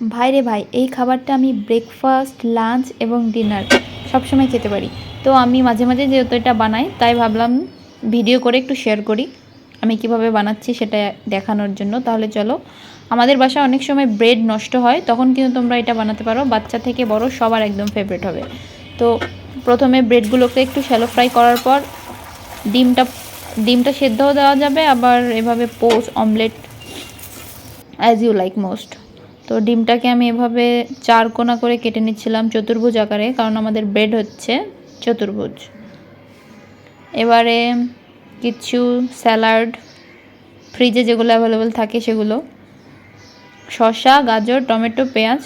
ভাই রে ভাই, এই খাবারটা আমি ব্রেকফাস্ট লাঞ্চ এবং ডিনার সবসময় খেতে পারি। তো আমি মাঝে মাঝে যেহেতু এটা বানাই, তাই ভাবলাম ভিডিও করে একটু শেয়ার করি। আমি কীভাবে বানাচ্ছি সেটা দেখানোর জন্য। তাহলে চলো, আমাদের বাসায় অনেক সময় ব্রেড নষ্ট হয়, তখন কিন্তু তোমরা এটা বানাতে পারো। বাচ্চা থেকে বড় সবার একদম ফেভারিট হবে। তো প্রথমে ব্রেডগুলোকে একটু শ্যালো ফ্রাই করার পর ডিমটা ডিমটা সেদ্ধও দেওয়া যাবে, আবার এভাবে post omelette as you like most তো ডিমটাকে আমি এভাবে চার কোনা করে কেটে নিচ্ছিলাম চতুর্ভুজ আকারে, কারণ আমাদের ব্রেড হচ্ছে চতুর্ভুজ। এবারে কিছু স্যালাড ফ্রিজে যেগুলো অ্যাভেলেবেল থাকে সেগুলো, শসা, গাজর, টমেটো, পেঁয়াজ।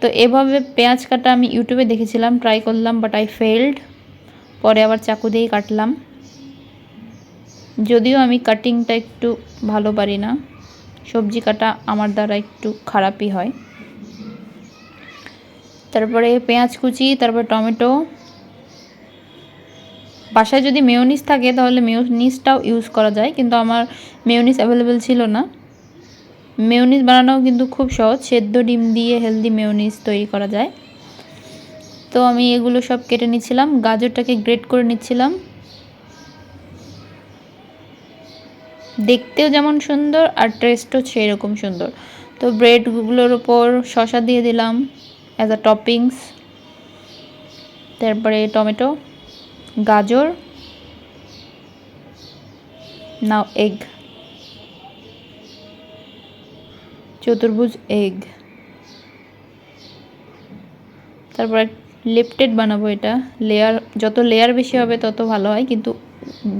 তো এভাবে পেঁয়াজ কাটা আমি ইউটিউবে দেখেছিলাম ট্রাই করলাম বাট আই ফেল্ড পরে আবার চাকু দিয়েই কাটলাম। যদিও আমি কাটিংটা একটু ভালো পারি না। সবজি কাটা আমার দ্বারা একটু খারাপই হয়। তারপরে পেঁয়াজ কুচি, তারপর টমেটো। বাসায় যদি মেয়োনিস থাকে তাহলে মেয়োনিসটাও ইউজ করা যায়, কিন্তু আমার মেয়োনিস অ্যাভেলেবেল ছিল না। মেয়োনিস বানানোও কিন্তু খুব সহজ, সেদ্ধ ডিম দিয়ে হেলদি মেয়োনিস তৈরি করা যায়। তো আমি এগুলো সব কেটে নিচ্ছিলাম, গাজরটাকে গ্রেট করে নিচ্ছিলাম। দেখতেও যেমন সুন্দর আর টেস্টও সেরকম সুন্দর। তো ব্রেডগুলোর ওপর শশা দিয়ে দিলাম অ্যাজ আ টপিংস তারপরে টমেটো, গাজর নাও এগ চতুর্ভুজ এগ তারপর লিপটেড বানাবো এটা। লেয়ার যত লেয়ার বেশি হবে তত ভালো হয়, কিন্তু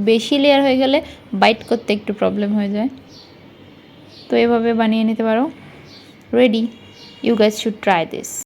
বেশি লেয়ার হয়ে গেলে বাইট করতে একটু প্রবলেম হয়ে যায়। তো এভাবে বানিয়ে নিতে পারো। Ready you guys should try this